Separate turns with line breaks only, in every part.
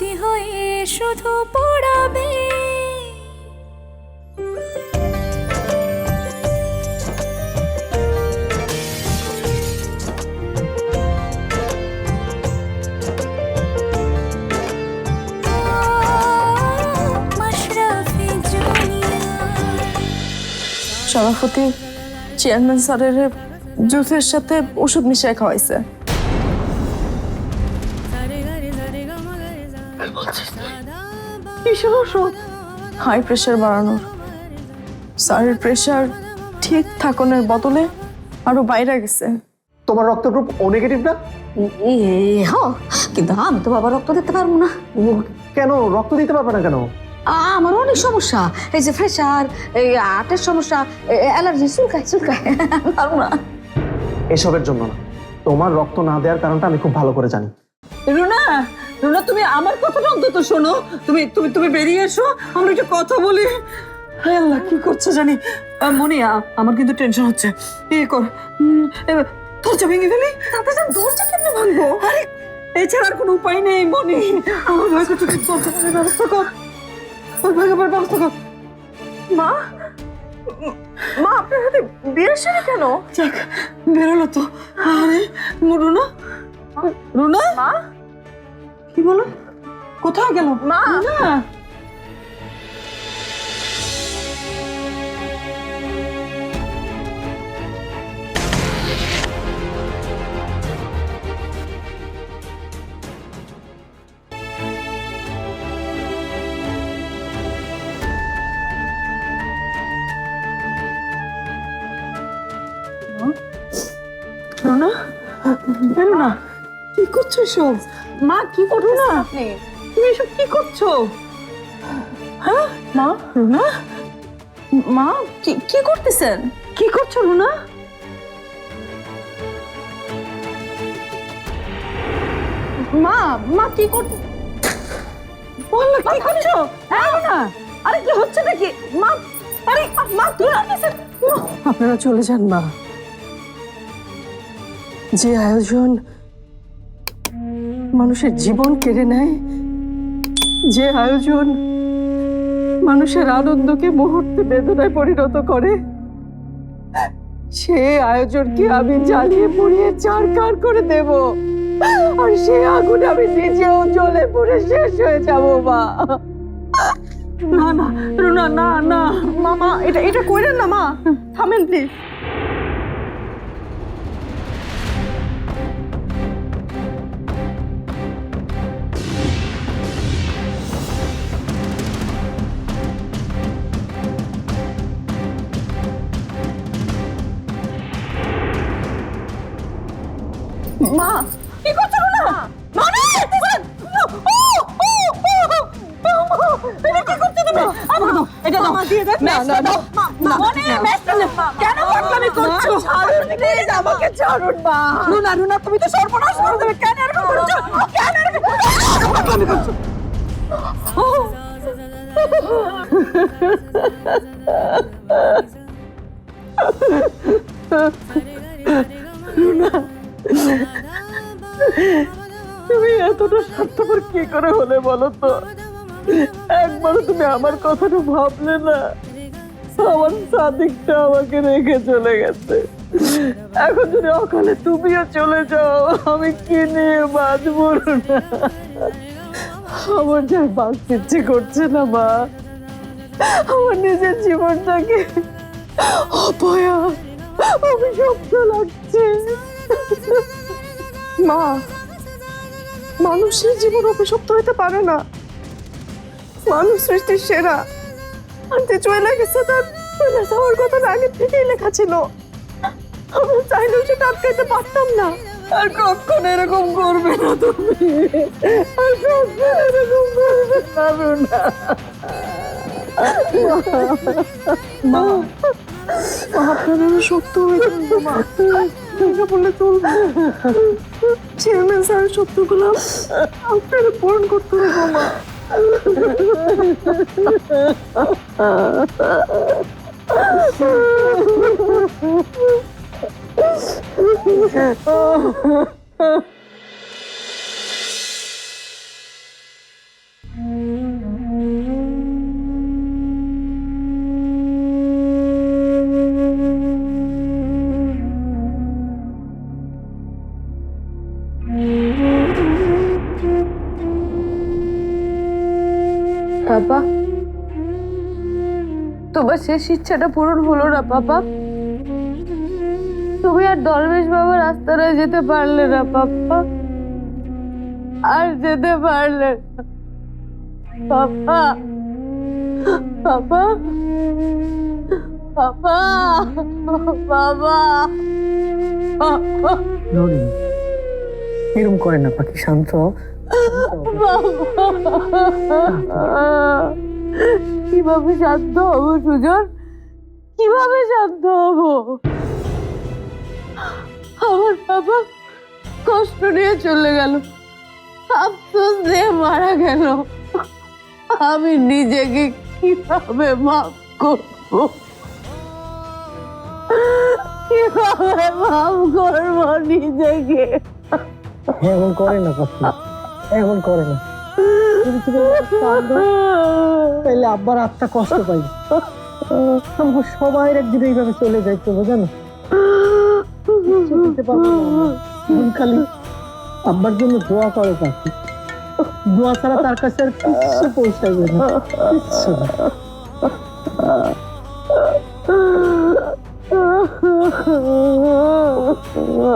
স্মৃতি হয়ে শুধু পড়াবে।
সভাপতি চেয়ারম্যান স্যারের জুসের সাথে ওষুধ মিশিয়ে খাওয়াইছে। কিসের ওষুধ হাই প্রেশার বাড়ানোর। স্যারের প্রেশার ঠিক থাকনের বদলে আরও বাইরে গেছে।
তোমার রক্ত গ্রুপ ও নেগেটিভ না?
এ হ কিন্তু আমি তো বাবা রক্ত দিতে পারব না।
ও কেন? রক্ত দিতে পারবে না কেন?
আমার অনেক সমস্যা। এই যে প্রেশার এই আটের সমস্যা অ্যালার্জি চুলকায় চুলকায়। পারব না।
এসবের জন্য না। তোমার রক্ত না দেওয়ার কারণটা আমি খুব ভালো করে জানি।
রুনা রুনা তুমি আমার কথাটা অন্তত শোনো। তুমি তুমি তুমি বেরিয়ে এসো আমরা একটু কথা বলি। হ্যাঁ আল্লাহ কি করছে জানি? মনি আমার কিন্তু টেনশন হচ্ছে। এ কর। দরজা ভেঙে ফেলি? তারপরে দরজা কেমনে ভাঙবো? আরে এছাড়া আর কোনো উপায় নেই মনি। আমার করছে তুই দরজা ভাঙার ব্যবস্থা কর। ওই ভাঙাবার ব্যবস্থা কর।
মা? মা আপনার হাতে বিয়ের শাড়ি কেন?
যাক বেরোলো তো। আরে রুনা? রুনা?
মা?
কি বলো? কোথায় গেল?
মা!
না। করছ এসব? মা কি করো না
আপনি?
তুমি এসব কি করছ? হ্যাঁ?
মা
রুনা?
মা কি কি করতেছেন?
কি করছ রুনা?
মা মা কি করতে
বলল কি করছ? হ্যাঁ রুনা। আরে কি হচ্ছে নাকি? মা আরে মা কি করতেছেন?
আপনারা চলে যান মা। যে আয়োজন মানুষের জীবন কেড়ে নেয়, যে আয়োজন মানুষের আনন্দকে মুহূর্তে বেদনায় পরিণত করে সে আয়োজনকে আমি জ্বালিয়ে পুড়িয়ে চারকার করে দেব। আর সে আগুন আমি নিজেও জ্বলে পুড়ে শেষ হয়ে যাব, মা।
না না, রুনা, না না,
মামা, এটা এটা কইরেন না, মা। থামেন প্লিজ আমাকে ছাড়ুন মা রুনা রুনা তুমি তো সর্বনাশ করে দেবে কেন এরকম করছ কেন এরকম করছ ও
তুমি এতটা স্বার্থপর কি করে হলে বলো তো? একবারও তুমি আমার কথাটা ভাবলে না, আমার সাদিকটা আমাকে রেখে চলে গেছে। এখন যদি অকালে তুমিও চলে যাও, আমি কি নিয়ে বাঁচবো না? আমার যা বাঁচতে ইচ্ছে করছে না, মা। আমার নিজের জীবনটাকে অপয়া, অভিশপ্ত লাগছে।
মা, মানুষের জীবন অভিশপ্ত হইতে পারে না। মানুষ সৃষ্টির সেরা। আনতে চলে গেছে তার, চলে যাওয়ার কথা আগে থেকেই লেখা ছিল। আমি চাইলেও সেটা আটকাইতে পারতাম না।
আর কখন এরকম করবে না তুমি। আর কখন এরকম করবে না, রুনা।
মা আপনারা সত্য হয়ে মা। এটা বললে চলবে। চেয়ারম্যান স্যার সত্যগুলো আপনারা পূরণ করতে হবে মা শেষ ইচ্ছাটা পূরণ হলো না পাপা। তুমি আর দরবেশ বাবা রাস্তায় যেতে পারলে না পাপা। আর যেতে পারলে। পাপা। পাপা। পাপা। বাবা।
এরকম করে না পাখি শান্ত হও।
কীভাবে শান্ত হব, সুজন? কীভাবে শান্ত হব? আমার বাবা কষ্ট নিয়ে চলে গেল। আফসোস দিয়ে মারা গেল। আমি নিজেকে কীভাবে মাফ করব? কীভাবে মাফ করব নিজেকে?
এমন করে না এমন করে না। তাহলে আব্বার আত্মা কষ্ট পাই। সবাই একদিন এইভাবে চলে জানো? আমরা। তুমি খালি আব্বার জন্য দোয়া করো পাখি দোয়া ছাড়া তার কাছে আর কিচ্ছু পৌঁছাবে না না।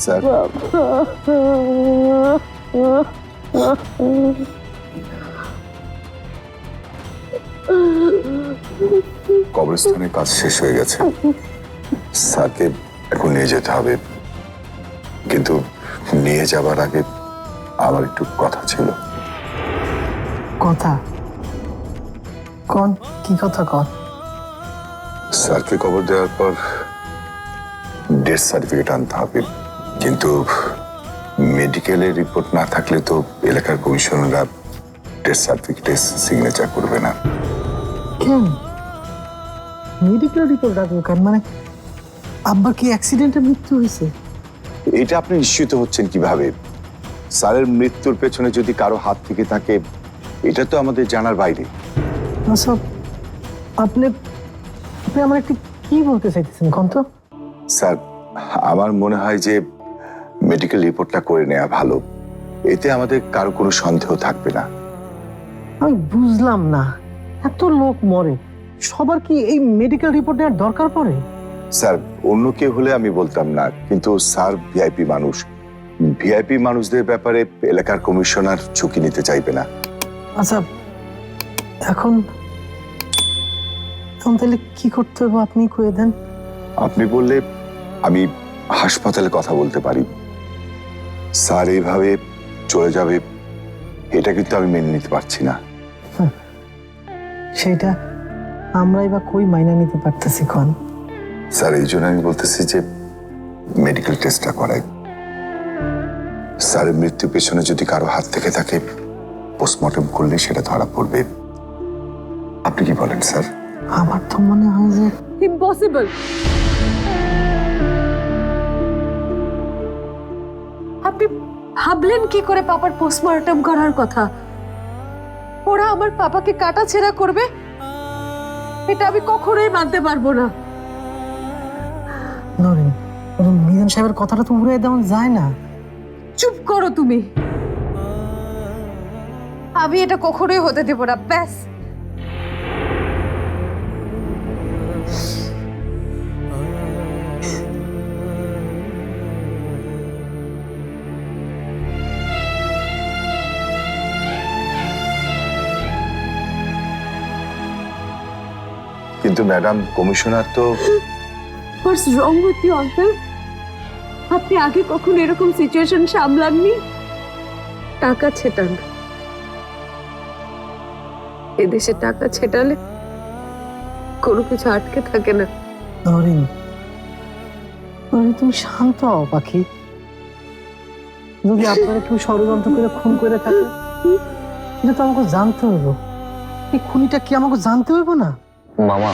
স্যার কবরস্থানের কাজ শেষ হয়ে গেছে। স্যারকে এখন নিয়ে যেতে হবে। কিন্তু নিয়ে যাবার আগে আমার একটু কথা ছিল।
কথা? কোন? কি কথা কর
স্যারকে খবর দেওয়ার পর ডেথ সার্টিফিকেট আনতে হবে। কিন্তু মেডিকেলের রিপোর্ট না থাকলে তো এলাকার কমিশনাররা ডেথ সার্টিফিকেটে সিগনেচার করবে না।
কেন মেডিকেল রিপোর্ট রাখব কেন? মানে আব্বার কি অ্যাক্সিডেন্টে মৃত্যু হয়েছে?
এটা আপনি নিশ্চিত হচ্ছেন কীভাবে? স্যারের মৃত্যুর পেছনে যদি কারও হাত থেকে থাকে এটা তো আমাদের জানার বাইরে।
আচ্ছা আপনি আপনি আমার একটু কি বলতে চাইতেছেন কোন তো
স্যার আমার মনে হয় যে মেডিকেল রিপোর্টটা করে নেওয়া ভালো। এতে আমাদের কারও কোনো সন্দেহ থাকবে না।
আমি বুঝলাম না। এত লোক মরে। সবার কি এই মেডিকেল রিপোর্ট নেওয়ার দরকার পড়ে?
স্যার অন্য কেউ হলে আমি বলতাম না কিন্তু স্যার ভিআইপি মানুষ। ভিআইপি মানুষদের ব্যাপারে এলাকার কমিশনার ঝুঁকি নিতে চাইবে না।
আচ্ছা এখন এখন তাহলে কি করতে হবে আপনি কয়ে দেন?
আপনি বললে আমি হাসপাতালে কথা বলতে পারি। স্যার এইভাবে চলে যাবে এটা কিন্তু আমি মেনে নিতে পারছি না।
সেটা আমরাই বা কই মাইনা নিতে পারতেছি কন।
স্যার এই জন্য আমি বলতেছি যে মেডিকেল টেস্টটা করাই। স্যারের মৃত্যু পেছনে যদি কারও হাত থেকে থাকে পোস্টমর্টম করলে সেটা ধরা পড়বে। আপনি কি বলেন স্যার?
আমার তো মনে হয় যে
ইম্পসিবল আপনি ভাবলেন কি করে পাপার পোস্টমর্টম করার কথা? ওরা আমার পাপাকে কাটা ছেঁড়া করবে? এটা আমি কখনোই মানতে পারব না।
নরেন মিজান সাহেবের কথাটা তো উড়ে দেওয়া যায় না।
চুপ করো তুমি। আমি এটা কখনোই হতে দেব না ব্যাস।
কিন্তু ম্যাডাম কমিশনার তো
what's wrong with you uncle আপনি আগে কখনো এরকম সিচুয়েশন সামলাননি? টাকা ছেটান। এদেশে টাকা ছেটালে কোনো কিছু আটকে থাকে না।
নরেন নরেন তুমি শান্ত হও পাখি। যদি আপনারা কেউ ষড়যন্ত্র করে খুন করে থাকে এটা তো আমাকে জানতে হইব। এই খুনিটা কি আমাকে জানতে হইব না?
মামা।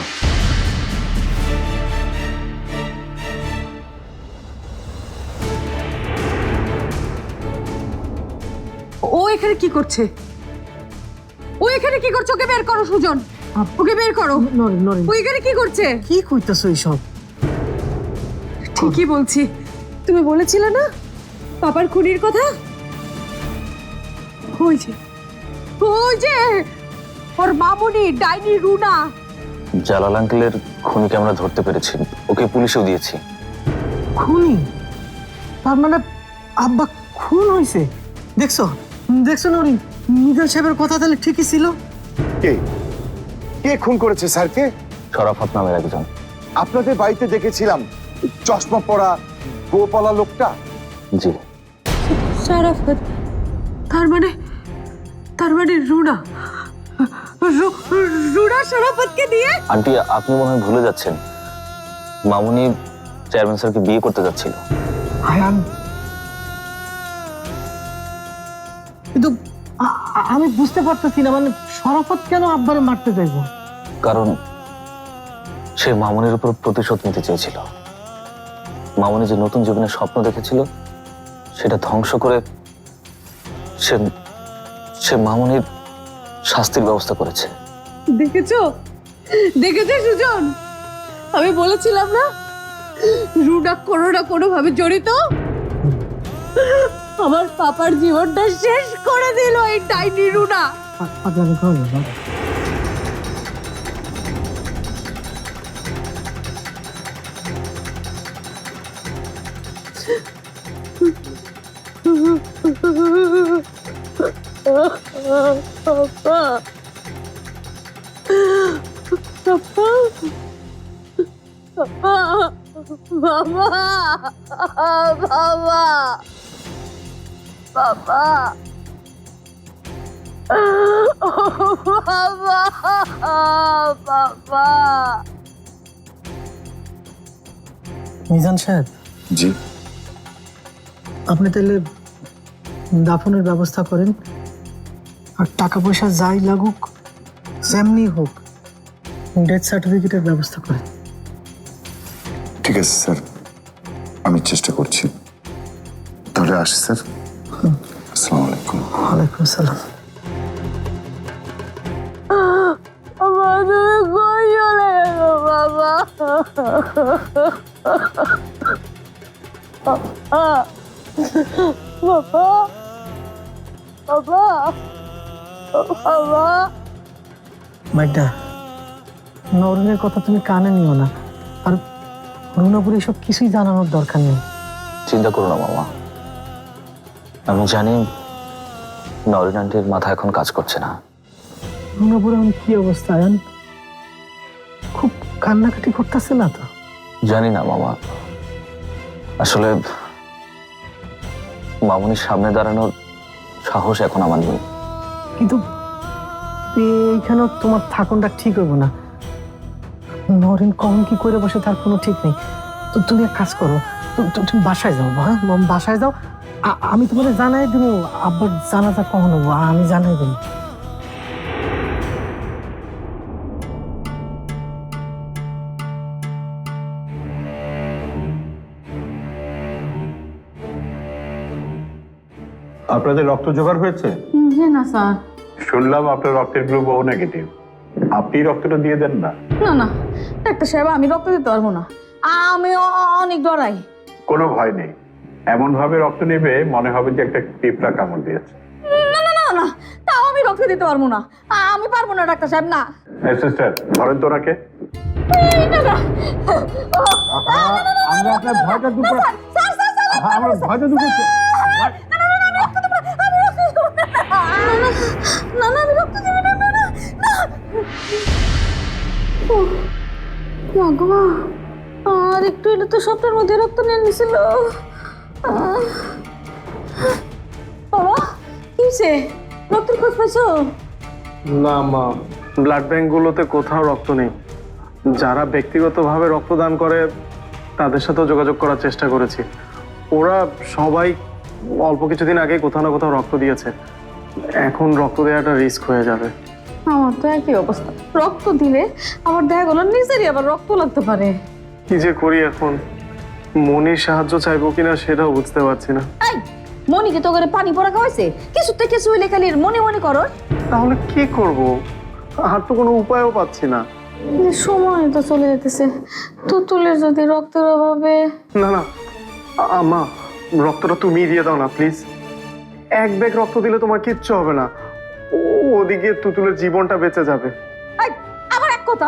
ও এখানে কি করছে? ও এখানে কি করছে? ওকে বের করো সুজন। ওকে বের করো।
নরেন নরেন
ও এখানে কি করছে?
কি কইতেছো এইসব?
ঠিকই বলছি। তুমি বলেছিলে না? পাপার খুনির কথা? ওই যে ওই যে ওর মামুনি ডাইনি রুনা।
জালাল আঙ্কেলের খুনিকে আমরা ধরতে পেরেছি। ওকে পুলিশেও দিয়েছি।
খুনি? তার মানে আব্বা খুন হয়েছে দেখছ? দেখছ নরি নিজাম সাহেবের কথা তাহলে ঠিকই ছিল।
কে? কে খুন করেছে স্যারকে?
শরাফত নামের একজন।
আপনাদের বাড়িতে দেখেছিলাম চশমা পরা গোপালা লোকটা।
জি।
সারাফত তার মানে তার মানে রুনা। রু- রুনা দিয়ে?
আন্টি আপনি মনে হয় ভুলে যাচ্ছেন। মামুনি চেয়ারম্যান স্যারকে বিয়ে করতে যাচ্ছিল।
আয়ান কিন্তু আমি বুঝতে পারতেছি না মানে শরাফত কেন আব্বারে মারতে চাইব
কারণ সে মামুনির উপর প্রতিশোধ নিতে চেয়েছিল। মামুনি যে নতুন জীবনের স্বপ্ন দেখেছিল সেটা ধ্বংস করে সে সে মামুনির শাস্তির ব্যবস্থা করেছে।
দেখেছ? দেখেছ সুজন? আমি বলেছিলাম না? রুনা কোনো না কোনো ভাবে জড়িত? আমার পাপার জীবনটা শেষ করে দিল এই ডাইনি রুনা
পাগলামি করো বাবা
বাবা বাবা বাবা
মিজান সাহেব।
জি।
আপনি তাহলে দাফনের ব্যবস্থা করেন। আর টাকা পয়সা যাই লাগুক যেমনি হোক ডেথ সার্টিফিকেটের ব্যবস্থা করেন
ঠিক আছে স্যার। আমি চেষ্টা করছি। তাহলে আসি স্যার। আসসালামু আলাইকুম।
ওয়ালাইকুম আসসালাম।
বাবা তুমি কই চলে গেলো বাবা? বাবা? বাবা
মাইডা নরনের কথা তুমি কানে নিও না। আর রুনাপুর এসব কিছুই জানানোর দরকার নেই।
চিন্তা করো না মামা। আমি জানি নরিন আন্টির মাথা এখন কাজ করছে না।
রুনাপুর এখন কি অবস্থা আয়ান? খুব কান্নাকাটি করতেছে না তো?
জানি না মামা। আসলে মামুনির সামনে দাঁড়ানোর সাহস এখন আমার নেই।
কিন্তু এইখানেও তোমার থাকনটা ঠিক হইব না। নরেন কখন কি করে বসে তার কোনো ঠিক নেই। তো তুমি এক কাজ করো তুমি বাসায় যাও হ্যাঁ? বাসায় যাও। আমি তোমাকে জানাই দেবো, আব্বার জানাটা কখন হব আমি জানাই দেবো।
আপনাদের রক্ত জোগাড় হয়েছে?
জি না স্যার।
শুনলাম আপনার রক্তের গ্রুপ ও নেগেটিভ আপনি রক্তটা দিয়ে দেন না।
না না। ডাক্তার সাহেব আমি রক্ত দিতে পারব না। আমি অনেক ডরাই।
কোনো ভয় নেই। এমন ভাবে রক্ত নেবে মনে হবে যে একটা পিঁপড়া কামড় দিয়েছে।
না না না না। তাও আমি রক্ত দিতে পারব না। আমি পারব না ডাক্তার সাহেব না।
সিস্টার ধরেন তো ওনাকে। আমরা আপনার ভয়টা দূর
স্যার
আমরা ভয়টা দূর
না না রক্ত দেবো না না না না। মা আর একটু এটা তো সপ্তাহের মধ্যে রক্ত নিয়ে নিছিল। বাবা, কি হয়েছে? রক্তের খোঁজ পাইছো?
না, মা ব্লাড ব্যাংকগুলোতে কোথাও রক্ত নেই। যারা ব্যক্তিগতভাবে রক্তদান করে, তাদের সাথেও যোগাযোগ করার চেষ্টা করেছি। ওরা সবাই অল্প কিছুদিন আগে কোথাও না কোথাও রক্ত দিয়েছে। এখন রক্ত দেওয়াটা রিস্ক হয়ে যাবে।
আমার তো একই অবস্থা। রক্ত দিলে আমার দেখা গেলো নিজেরই আবার রক্ত লাগতে পারে।
কি যে করি এখন? মনির সাহায্য চাইব কিনা সেটাও বুঝতে পারছি না।
এই মনিকে তো করে পানি পড়া খাওয়াইছে? কিছুতে কিছু হইলে খালি মনে মনে করো।
তাহলে কি করব? আর তো কোনো উপায়ও পাচ্ছি না।
সময় তো চলে যেতেছে। তুতুলের যদি রক্তের অভাবে
না না আ- মা রক্তটা তুমি দিয়ে দাও না প্লিজ এক ব্যাগ রক্ত দিলে তোমার কিচ্ছু হবে না। ও- ওদিকে তুতুলের জীবনটা বেঁচে যাবে।
এই, আবার এক কথা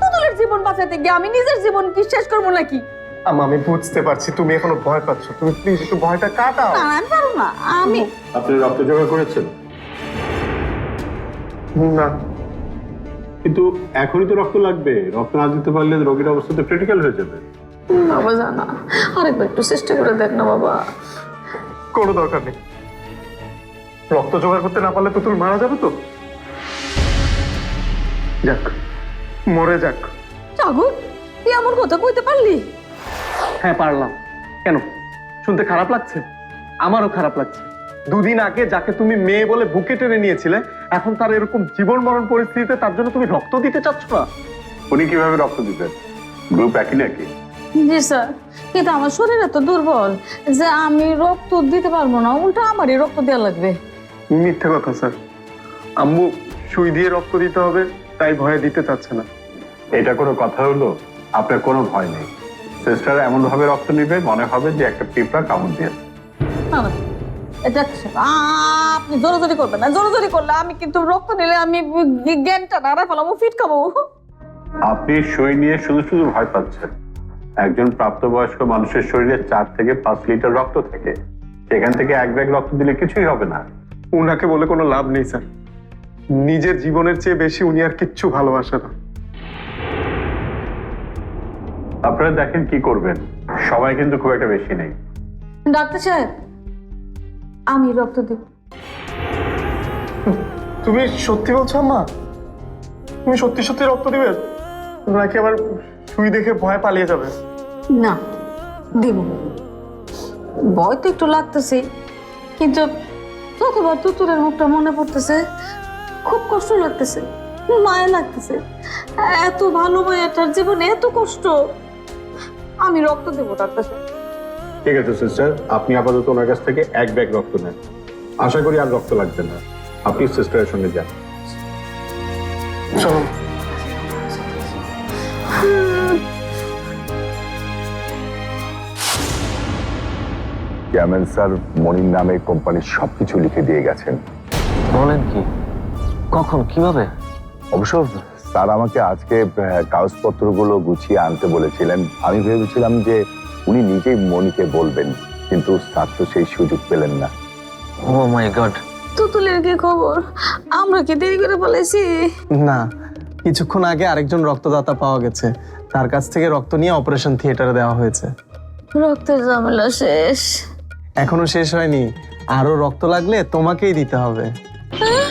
পুতুলের জীবন বাঁচাতে গিয়ে আমি নিজের জীবন কি শেষ করব নাকি?
আম্মা আমি বুঝতে পারছি তুমি এখনও ভয় পাচ্ছ। তুমি প্লিজ একটু ভয়টা কাটাও।
না আমি পারব না আমি
আপনি রক্ত জোগাড় করেছেন?
না।
কিন্তু এখনই তো রক্ত লাগবে। রক্ত না দিতে পারলে রোগীর অবস্থা তো ক্রিটিক্যাল হয়ে যাবে।
বাবা জানা। আরেকবার একটু চেষ্টা করে দেখ না বাবা।
কোনো দরকার নেই। রক্ত জোগাড় করতে না পারলে তুতুল মারা যাবে তো? যাক মরে যাক।
সাগর তুই এমন কথা কইতে পারলি?
হ্যাঁ পারলাম। কেন? শুনতে খারাপ লাগছে? আমারও খারাপ লাগছে। দুদিন আগে যাকে তুমি মেয়ে বলে বুকে টেনে নিয়েছিলে এখন তার এরকম জীবন মরণ পরিস্থিতিতে তার জন্য তুমি রক্ত দিতে চাচ্ছ না?
উনি কীভাবে রক্ত দিবেন গ্রুপ একই নাকি?
জি স্যার। কিন্তু আমার শরীর এত দুর্বল যে আমি রক্ত দিতে পারব না উল্টা আমারই রক্ত দেওয়া লাগবে।
মিথ্যে কথা স্যার। আম্মু সুই দিয়ে রক্ত দিতে হবে তাই ভয়ে দিতে চাচ্ছে না।
এটা কোনো কথা হলো? আপনার কোনো ভয় নেই। সিস্টার এমন ভাবে রক্ত নিবে মনে হবে যে একটা পিঁপড়া কামড় দিয়েছে।
না, না, এটা আপনি জোরাজোরি করবেন না। জোরাজোরি করলে আমি কিন্তু রক্ত নিলে আমি জ্ঞানটা নাড়া ফেলাবো ফিট খাব
আপনি সই নিয়ে শুধু শুধু ভয় পাচ্ছেন। একজন প্রাপ্তবয়স্ক মানুষের শরীরে চার থেকে পাঁচ লিটার রক্ত থাকে। সেখান থেকে এক ব্যাগ রক্ত দিলে কিছুই হবে না।
উনাকে বলে কোনো লাভ নেই স্যার। নিজের জীবনের চেয়ে বেশি উনি আর কিচ্ছু ভালোবাসে না।
আপনারা দেখেন কি করবেন। সবাই কিন্তু খুব একটা বেশি নেই।
ডাক্তার সাহেব আমি রক্ত দিব।
তুমি সত্যি বলছো আম্মা? তুমি সত্যি সত্যি রক্ত দিবে? নাকি আবার সুই দেখে ভয় পালিয়ে যাবে?
না দিব। ভয় তো একটু লাগতেছে কিন্তু যতবার তুতুরের মুখটা মনে পড়তেছে। খুব কষ্ট লাগতেছে মায়া লাগতেছে। এত ভালো মেয়েটার জীবনে এত কষ্ট। আমি রক্ত দেবো ডাক্তার কাছে
ঠিক আছে সিস্টার আপনি আপাতত ওনার কাছ থেকে এক ব্যাগ রক্ত নেন। আশা করি আর রক্ত লাগবে না। আপনি সিস্টারের সঙ্গে যান।
চলো
চেয়ারম্যান স্যার মনির নামে কোম্পানির সবকিছু লিখে দিয়ে গেছেন।
বলেন কি? কখন? কীভাবে?
অবশ্য স্যার আমাকে আজকে কাগজপত্রগুলো গুছিয়ে আনতে বলেছিলেন। আমি ভেবেছিলাম যে উনি নিজেই মনিকে বলবেন কিন্তু স্যার তো সেই সুযোগ পেলেন না।
ও মাই গড।
তুতুলের কি খবর? আমরা কি দেরি করে বলেছি?
না কিছুক্ষণ আগে আরেকজন রক্তদাতা পাওয়া গেছে। তার কাছ থেকে রক্ত নিয়ে অপারেশন থিয়েটারে দেওয়া হয়েছে।
রক্তের ঝামেলা শেষ।
এখনও শেষ হয়নি আরও রক্ত লাগলে তোমাকেই দিতে হবে
হ্যাঁ?